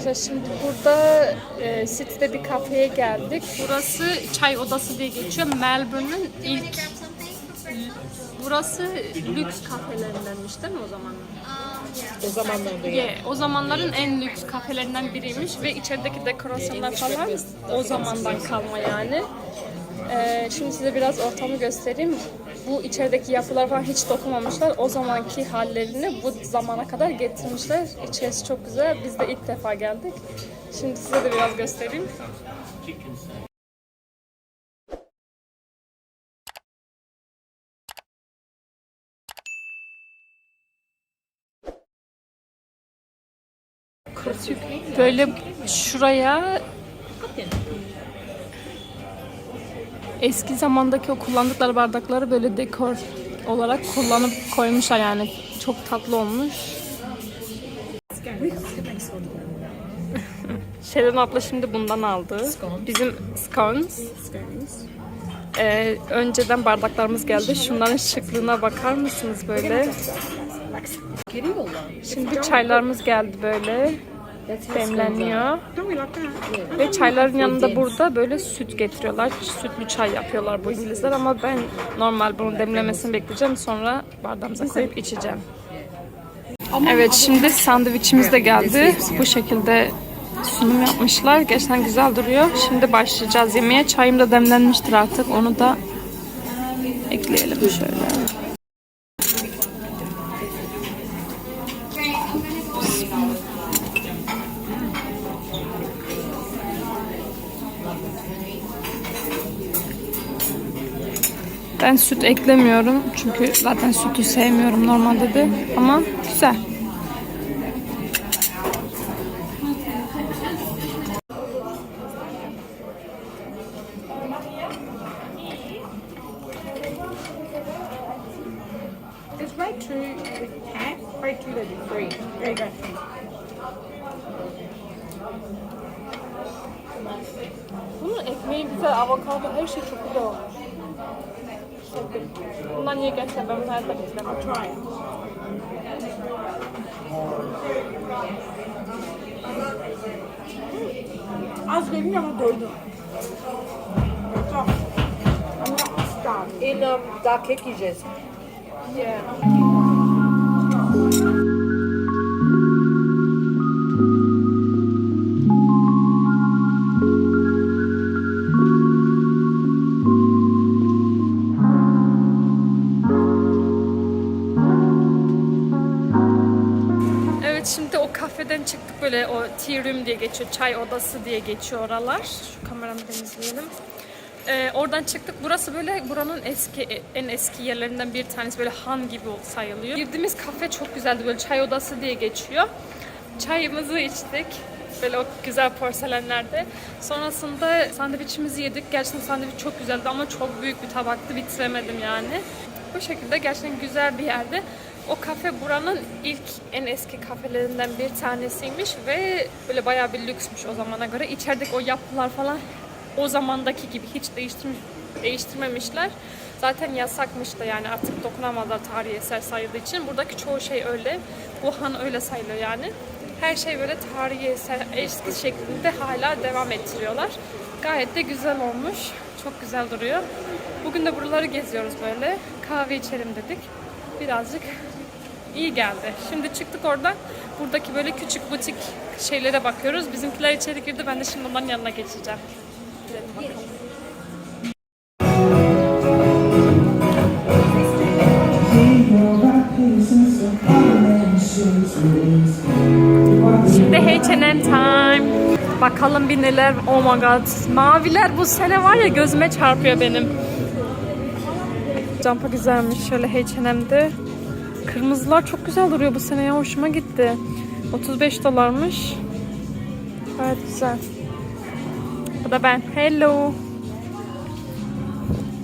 arkadaşlar şimdi burada e, City'de bir kafeye geldik. Burası çay odası diye geçiyor. Melbourne'ün ilk Burası lüks kafelerindenmiş değil mi o zamanlar? O zamanlarda ya. Yeah, o zamanların en lüks kafelerinden biriymiş ve içerideki dekorasyonlar falan o zamandan kalma yani. Ee, şimdi size biraz ortamı göstereyim. Bu içerideki yapılar falan hiç dokunmamışlar. O zamanki hallerini bu zamana kadar getirmişler. İçerisi çok güzel. Biz de ilk defa geldik. Şimdi size de biraz göstereyim. Böyle şuraya eski zamandaki o kullandıkları bardakları böyle dekor olarak kullanıp koymuşlar yani. Çok tatlı olmuş. Şeren abla şimdi bundan aldı. Bizim scones. Ee, önceden bardaklarımız geldi. Şunların şıklığına bakar mısınız böyle? Şimdi çaylarımız geldi böyle. Demleniyor. Ve çayların yanında burada böyle süt getiriyorlar. Sütlü çay yapıyorlar bu İngilizler ama ben normal bunu demlemesini bekleyeceğim. Sonra bardağımıza koyup içeceğim. Evet şimdi sandviçimiz de geldi. Bu şekilde sunum yapmışlar. Gerçekten güzel duruyor. Şimdi başlayacağız yemeğe. Çayım da demlenmiştir artık. Onu da ekleyelim şöyle. Ben süt eklemiyorum çünkü zaten sütü sevmiyorum normalde de ama güzel. It's right to right to the three. There you go. Bunun ekmeği güzel, avokado her şey çok güzel olmuş. Bundan niye gerçekten ben bunu hayatta it. Az yedim ama doydum. Tamam. I'm not starving. In um, daha kek yiyeceğiz. Yeah. Çıktık böyle o tea room diye geçiyor, çay odası diye geçiyor oralar. Şu kameramı temizleyelim. Ee, oradan çıktık. Burası böyle buranın eski en eski yerlerinden bir tanesi. Böyle han gibi sayılıyor. Girdiğimiz kafe çok güzeldi. Böyle çay odası diye geçiyor. Çayımızı içtik. Böyle o güzel porselenlerde. Sonrasında sandviçimizi yedik. Gerçekten sandviç çok güzeldi ama çok büyük bir tabaktı. Bitiremedim yani. Bu şekilde gerçekten güzel bir yerde. O kafe buranın ilk en eski kafelerinden bir tanesiymiş ve böyle bayağı bir lüksmüş o zamana göre. İçerideki o yapılar falan o zamandaki gibi hiç değiştirmiş, değiştirmemişler. Zaten yasakmış da yani artık dokunamazlar tarihi eser sayıldığı için. Buradaki çoğu şey öyle. Bu han öyle sayılıyor yani. Her şey böyle tarihi eser eski şeklinde hala devam ettiriyorlar. Gayet de güzel olmuş. Çok güzel duruyor. Bugün de buraları geziyoruz böyle. Kahve içelim dedik. Birazcık iyi geldi. Şimdi çıktık oradan. Buradaki böyle küçük butik şeylere bakıyoruz. Bizimkiler içeri girdi. Ben de şimdi onların yanına geçeceğim. Şimdi H&M time. Bakalım bir neler. Oh my god. Maviler bu sene var ya gözüme çarpıyor benim. Campa güzelmiş. Şöyle H&M'de. Kırmızılar çok güzel duruyor bu sene ya. Hoşuma gitti. 35 dolarmış. Gayet güzel. Bu da ben. Hello.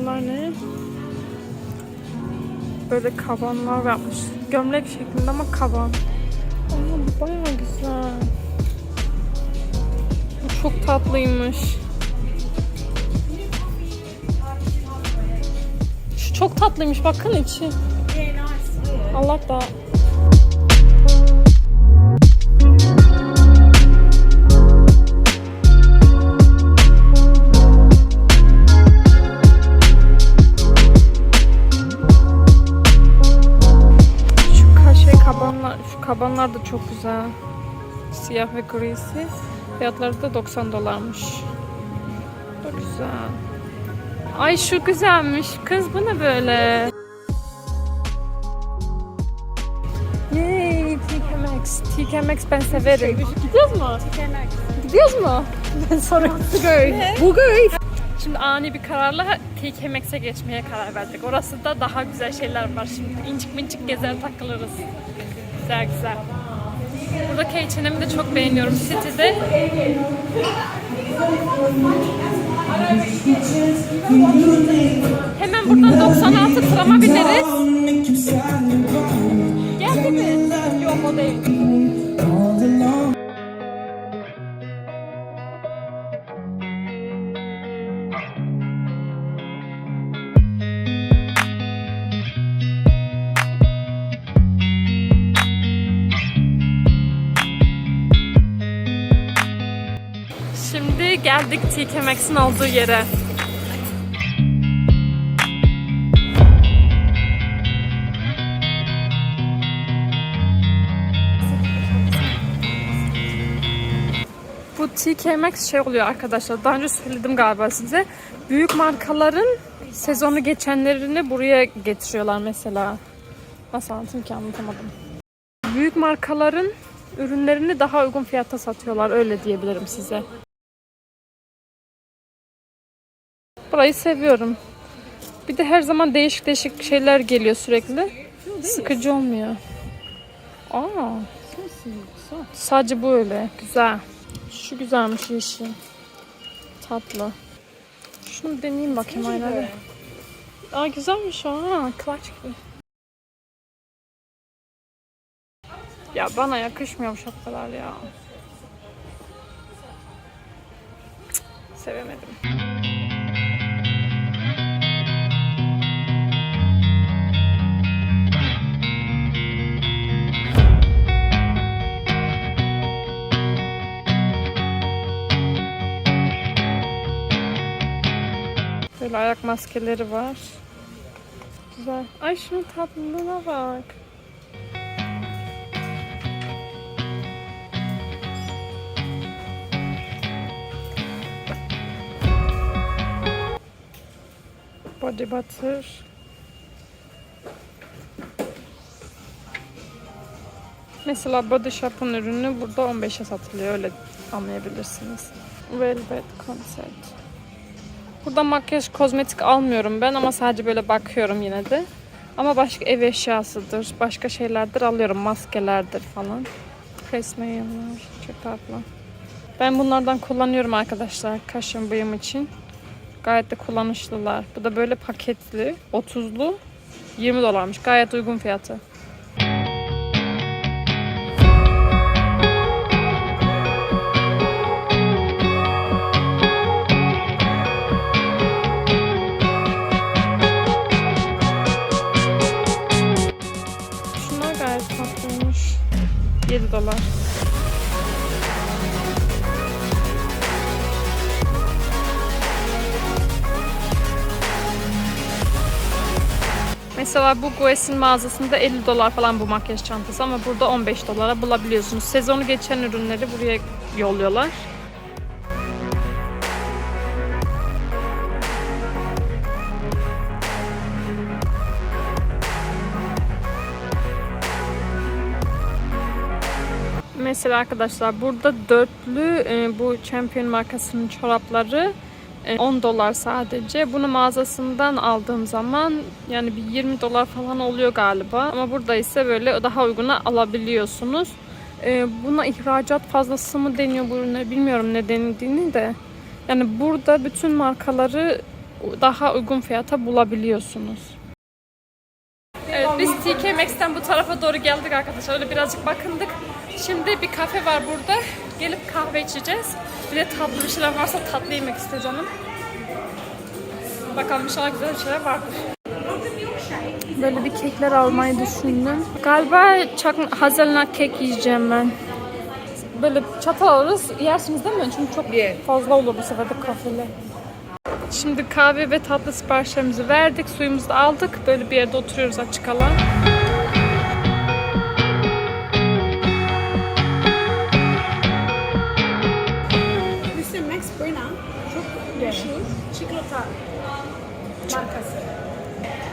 Bunlar ne? Böyle kabanlar yapmış. Gömlek şeklinde ama kaban. Aa, bu bayağı güzel. Bu çok tatlıymış. Şu çok tatlıymış. Bakın içi. I like. Şu kaş kabanlar, şu kabanlar da çok güzel. Siyah ve grisi. Fiyatları da 90 dolarmış. Çok güzel. Ay şu güzelmiş. Kız bu ne böyle? TK Maxx. TK Maxx ben severim. Gidiyoruz mu? Gidiyoruz mu? Ben soruyorum. Bugün. Şimdi ani bir kararla TK Maxx'e geçmeye karar verdik. Orası da daha güzel şeyler var şimdi. İncik mincik gezer takılırız. Güzel güzel. Buradaki H&M'i de çok beğeniyorum City'de. Hemen buradan 96 trama bineriz. Şimdi geldik TK Maxx'in olduğu yere. Bu TK Maxx şey oluyor arkadaşlar. Daha önce söyledim galiba size. Büyük markaların sezonu geçenlerini buraya getiriyorlar mesela. Nasıl anlatayım ki anlatamadım. Büyük markaların ürünlerini daha uygun fiyata satıyorlar. Öyle diyebilirim size. Burayı seviyorum. Bir de her zaman değişik değişik şeyler geliyor sürekli. Sıkıcı olmuyor. Aa, sadece bu öyle. Güzel. Şu güzelmiş yeşil. Tatlı. Şunu deneyeyim bakayım aynada. Aa güzelmiş o ha. Clutch gibi. Ya bana yakışmıyor bu şapkalar ya. Cık, Sevemedim. Böyle ayak maskeleri var. Güzel. Ay şunun tatlılığına bak. Body butter. Mesela Body Shop'un ürünü burada 15'e satılıyor. Öyle anlayabilirsiniz. Velvet Concept. Burada makyaj, kozmetik almıyorum ben ama sadece böyle bakıyorum yine de. Ama başka ev eşyasıdır, başka şeylerdir alıyorum. Maskelerdir falan. Presmeyenler, çok tatlı. Ben bunlardan kullanıyorum arkadaşlar kaşım bıyım için. Gayet de kullanışlılar. Bu da böyle paketli, 30'lu, 20 dolarmış. Gayet uygun fiyatı. 7 dolar. Mesela bu Guess'in mağazasında 50 dolar falan bu makyaj çantası ama burada 15 dolara bulabiliyorsunuz. Sezonu geçen ürünleri buraya yolluyorlar. Mesela arkadaşlar burada dörtlü e, bu Champion markasının çorapları e, 10 dolar sadece. Bunu mağazasından aldığım zaman yani bir 20 dolar falan oluyor galiba. Ama burada ise böyle daha uyguna alabiliyorsunuz. E, Buna ihracat fazlası mı deniyor bu ürünler bilmiyorum ne denildiğini de. Yani burada bütün markaları daha uygun fiyata bulabiliyorsunuz. Evet biz TK Maxx'ten bu tarafa doğru geldik arkadaşlar. Öyle birazcık bakındık. Şimdi bir kafe var burada. Gelip kahve içeceğiz. Bir de tatlı bir şeyler varsa tatlı yemek istiyor canım. Bakalım inşallah güzel bir şeyler vardır. Böyle bir kekler almayı düşündüm. Galiba çak hazelnut kek yiyeceğim ben. Böyle çatal alırız. Yersiniz değil mi? Çünkü çok fazla olur bu sefer de kafede. Şimdi kahve ve tatlı siparişlerimizi verdik. Suyumuzu da aldık. Böyle bir yerde oturuyoruz açık alan.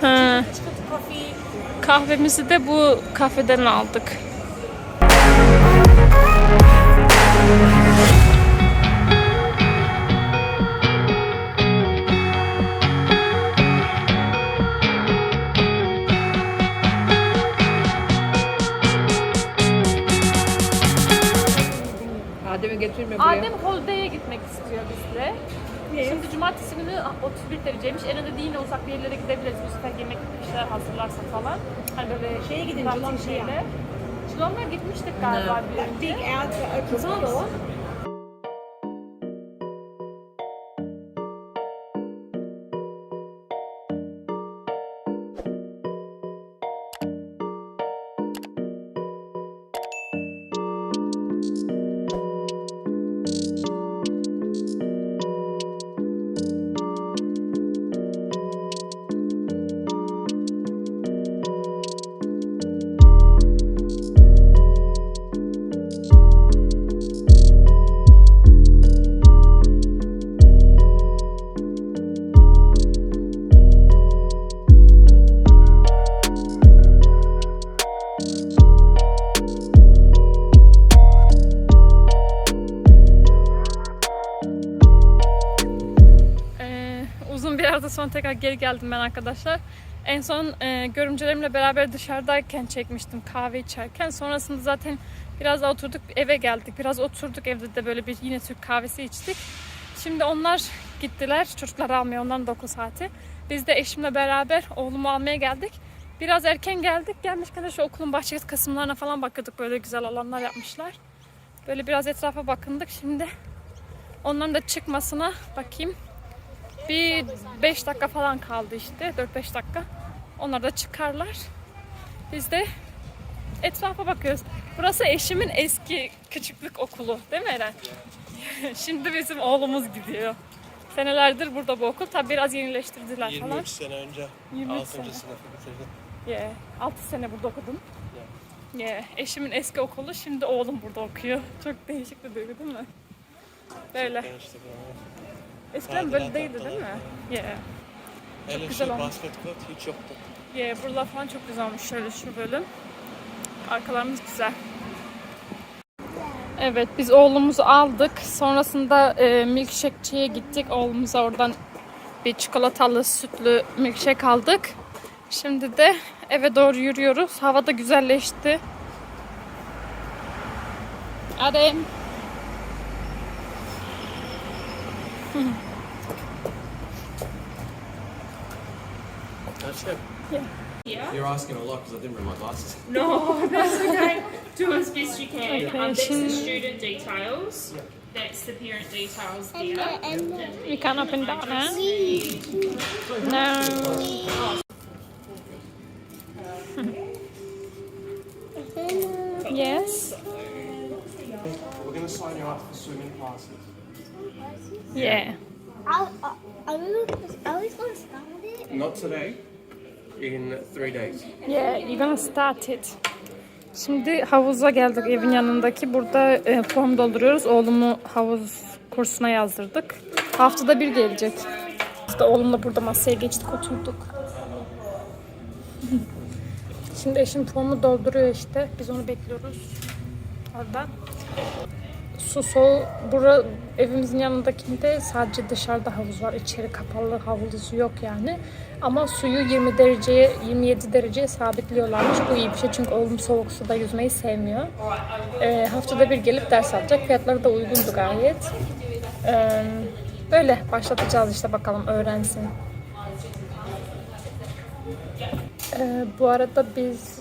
Ha, Çikolata coffee. kahvemizi de bu kafeden aldık. Adem'i getirme buraya. Adem Holiday'e gitmek istiyor bizle. Şimdi cumartesi günü 31 dereceymiş. En öde değil uzak bir yerlere gidebiliriz. Bu sefer yemek bir şeyler hazırlarsa falan. Hani böyle Şeye gidin, tatil Colombia. şeyle. Çilonlar gitmiştik galiba bir That big önce. out the arada sonra tekrar geri geldim ben arkadaşlar. En son e, görümcelerimle beraber dışarıdayken çekmiştim kahve içerken. Sonrasında zaten biraz daha oturduk eve geldik. Biraz oturduk evde de böyle bir yine Türk kahvesi içtik. Şimdi onlar gittiler çocukları almaya onların da okul saati. Biz de eşimle beraber oğlumu almaya geldik. Biraz erken geldik. Gelmişken de şu okulun bahçe kısımlarına falan bakıyorduk. Böyle güzel alanlar yapmışlar. Böyle biraz etrafa bakındık. Şimdi onların da çıkmasına bakayım. Bir 5 dakika falan kaldı işte. 4-5 dakika. Onlar da çıkarlar. Biz de etrafa bakıyoruz. Burası eşimin eski küçüklük okulu değil mi Eren? Şimdi bizim oğlumuz gidiyor. Senelerdir burada bu okul. Tabi biraz yenileştirdiler falan. 23 sene önce 23 6. sene. sınıfı bitirdim. Yeah. 6 sene burada okudum. Yeah. Eşimin eski okulu. Şimdi oğlum burada okuyor. Çok değişik bir duygu değil mi? Böyle. Bunu. Eskiden böyle Tadilat değildi değil mi? Yeah. Hele güzel olmuş. basket court hiç yoktu. Yeah, buralar falan çok güzel olmuş şöyle şu bölüm. Arkalarımız güzel. Evet biz oğlumuzu aldık. Sonrasında e, milkshake'çiye gittik. Oğlumuza oradan bir çikolatalı sütlü milkshake aldık. Şimdi de eve doğru yürüyoruz. Hava da güzelleşti. Adem. That's it. Yeah. Yeah. You're asking a lot because I didn't bring my glasses. No, that's okay. Do as best you can. Okay, um, that's the student details. That's the parent details there. We can't open that now. No. yes. We're going to sign you up for swimming classes. Yeah. We, are we going to start it? Not today. In three days. Yeah, you're gonna start it. Şimdi havuza geldik evin yanındaki. Burada e, form dolduruyoruz. Oğlumu havuz kursuna yazdırdık. Haftada bir gelecek. İşte oğlumla burada masaya geçtik oturduk. Şimdi eşim formu dolduruyor işte. Biz onu bekliyoruz. Orada. Su soğuk. Bura evimizin yanındakinde sadece dışarıda havuz var. İçeri kapalı havuzu yok yani. Ama suyu 20 dereceye 27 dereceye sabitliyorlarmış. Bu iyi bir şey çünkü oğlum soğuk suda yüzmeyi sevmiyor. Ee, haftada bir gelip ders alacak. Fiyatları da uygundu gayet. Ee, böyle başlatacağız işte bakalım öğrensin. Ee, bu arada biz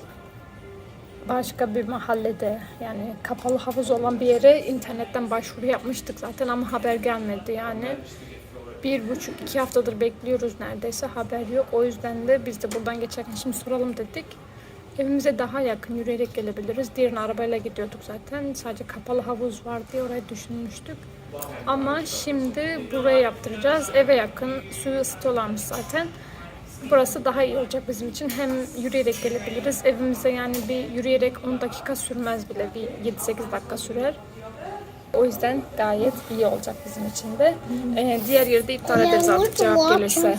başka bir mahallede yani kapalı havuz olan bir yere internetten başvuru yapmıştık zaten ama haber gelmedi yani. Bir buçuk iki haftadır bekliyoruz neredeyse haber yok. O yüzden de biz de buradan geçerken şimdi soralım dedik. Evimize daha yakın yürüyerek gelebiliriz. Diğerine arabayla gidiyorduk zaten. Sadece kapalı havuz var diye orayı düşünmüştük. Ama şimdi buraya yaptıracağız. Eve yakın. Suyu ısıtıyorlarmış zaten. Burası daha iyi olacak bizim için. Hem yürüyerek gelebiliriz. Evimize yani bir yürüyerek 10 dakika sürmez bile. Bir 7-8 dakika sürer. O yüzden gayet iyi olacak bizim için de. Ee, diğer yerde iptal ederiz artık cevap gelirse.